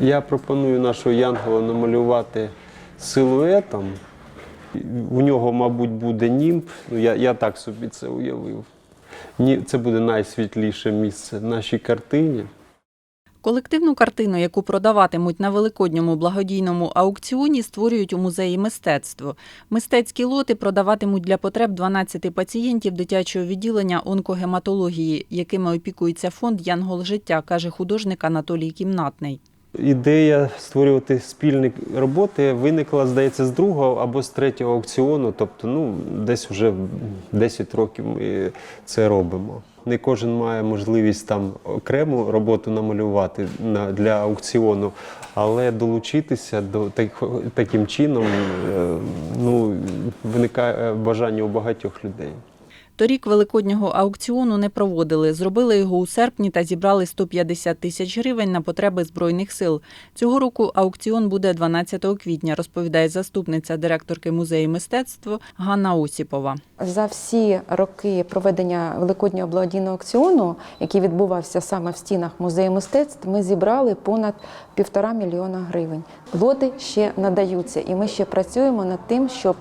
Я пропоную нашого Янгола намалювати силуетом. У нього, мабуть, буде німб. Ну, я, я так собі це уявив. Це буде найсвітліше місце в нашій картині. Колективну картину, яку продаватимуть на великодньому благодійному аукціоні, створюють у музеї мистецтво. Мистецькі лоти продаватимуть для потреб 12 пацієнтів дитячого відділення онкогематології, якими опікується фонд Янгол життя, каже художник Анатолій Кімнатний. Ідея створювати спільні роботи виникла, здається, з другого або з третього аукціону. Тобто, ну, десь вже 10 років ми це робимо. Не кожен має можливість там окрему роботу намалювати на, для аукціону, але долучитися до так, таким чином е, ну, виникає бажання у багатьох людей. Торік великоднього аукціону не проводили. Зробили його у серпні та зібрали 150 тисяч гривень на потреби збройних сил. Цього року аукціон буде 12 квітня, розповідає заступниця директорки музею мистецтва Ганна Осіпова. За всі роки проведення великоднього благодійного аукціону, який відбувався саме в стінах музею мистецтв, ми зібрали понад півтора мільйона гривень. Лоти ще надаються, і ми ще працюємо над тим, щоб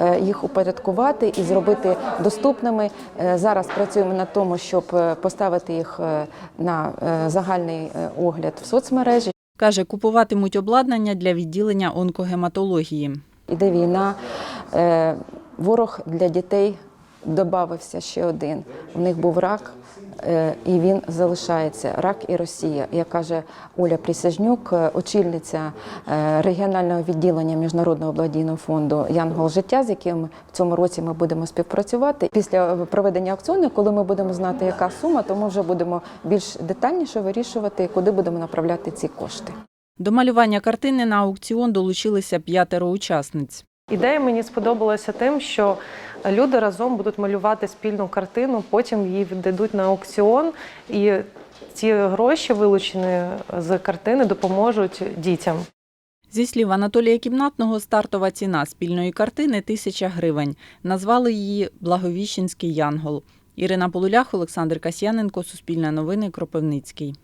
е, їх упорядкувати і зробити доступними. Е, Зараз працюємо над тому, щоб е, поставити їх е, на загальний огляд в соцмережі. Каже, купуватимуть обладнання для відділення онкогематології. Іде війна, ворог для дітей додався ще один. У них був рак, е, і він залишається. Рак і Росія. Як каже Оля Присяжнюк, е, очільниця е, регіонального відділення Міжнародного благодійного фонду Янгол життя, з яким в цьому році ми будемо співпрацювати. Після проведення аукціону, коли ми будемо знати, яка сума, то ми вже будемо більш детальніше вирішувати, куди будемо направляти ці кошти. До малювання картини на аукціон долучилися п'ятеро учасниць. Ідея мені сподобалася тим, що люди разом будуть малювати спільну картину, потім її віддадуть на аукціон, і ці гроші, вилучені з картини, допоможуть дітям. Зі слів Анатолія Кімнатного, стартова ціна спільної картини тисяча гривень. Назвали її Благовіщенський Янгол. Ірина Полулях, Олександр Касьяненко, Суспільне новини, Кропивницький.